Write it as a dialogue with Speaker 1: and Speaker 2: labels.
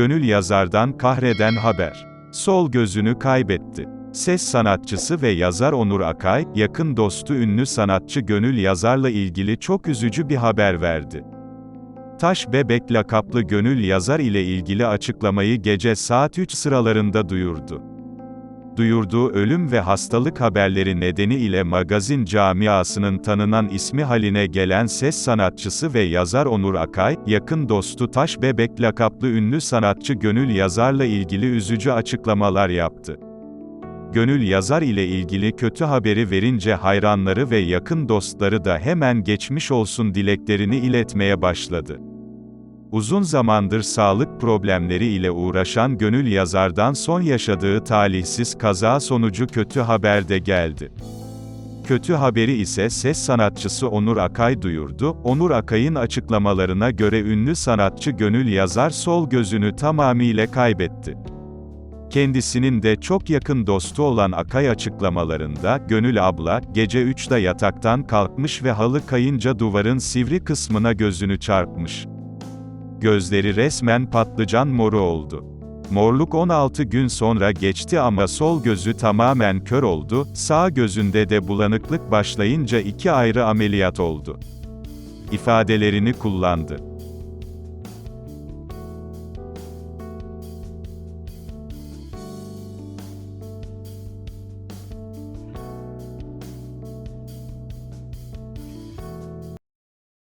Speaker 1: Gönül yazardan kahreden haber. Sol gözünü kaybetti. Ses sanatçısı ve yazar Onur Akay, yakın dostu ünlü sanatçı Gönül Yazar'la ilgili çok üzücü bir haber verdi. Taş Bebek lakaplı Gönül Yazar ile ilgili açıklamayı gece saat 3 sıralarında duyurdu. Duyurduğu ölüm ve hastalık haberleri nedeniyle magazin camiasının tanınan ismi haline gelen ses sanatçısı ve yazar Onur Akay, yakın dostu Taş Bebek lakaplı ünlü sanatçı Gönül Yazar'la ilgili üzücü açıklamalar yaptı. Gönül Yazar ile ilgili kötü haberi verince hayranları ve yakın dostları da hemen geçmiş olsun dileklerini iletmeye başladı. Uzun zamandır sağlık problemleri ile uğraşan Gönül Yazar'dan son yaşadığı talihsiz kaza sonucu kötü haber de geldi. Kötü haberi ise ses sanatçısı Onur Akay duyurdu. Onur Akay'ın açıklamalarına göre ünlü sanatçı Gönül Yazar sol gözünü tamamıyla kaybetti. Kendisinin de çok yakın dostu olan Akay açıklamalarında, Gönül abla, gece 3'te yataktan kalkmış ve halı kayınca duvarın sivri kısmına gözünü çarpmış. Gözleri resmen patlıcan moru oldu. Morluk 16 gün sonra geçti ama sol gözü tamamen kör oldu, sağ gözünde de bulanıklık başlayınca iki ayrı ameliyat oldu. ifadelerini kullandı.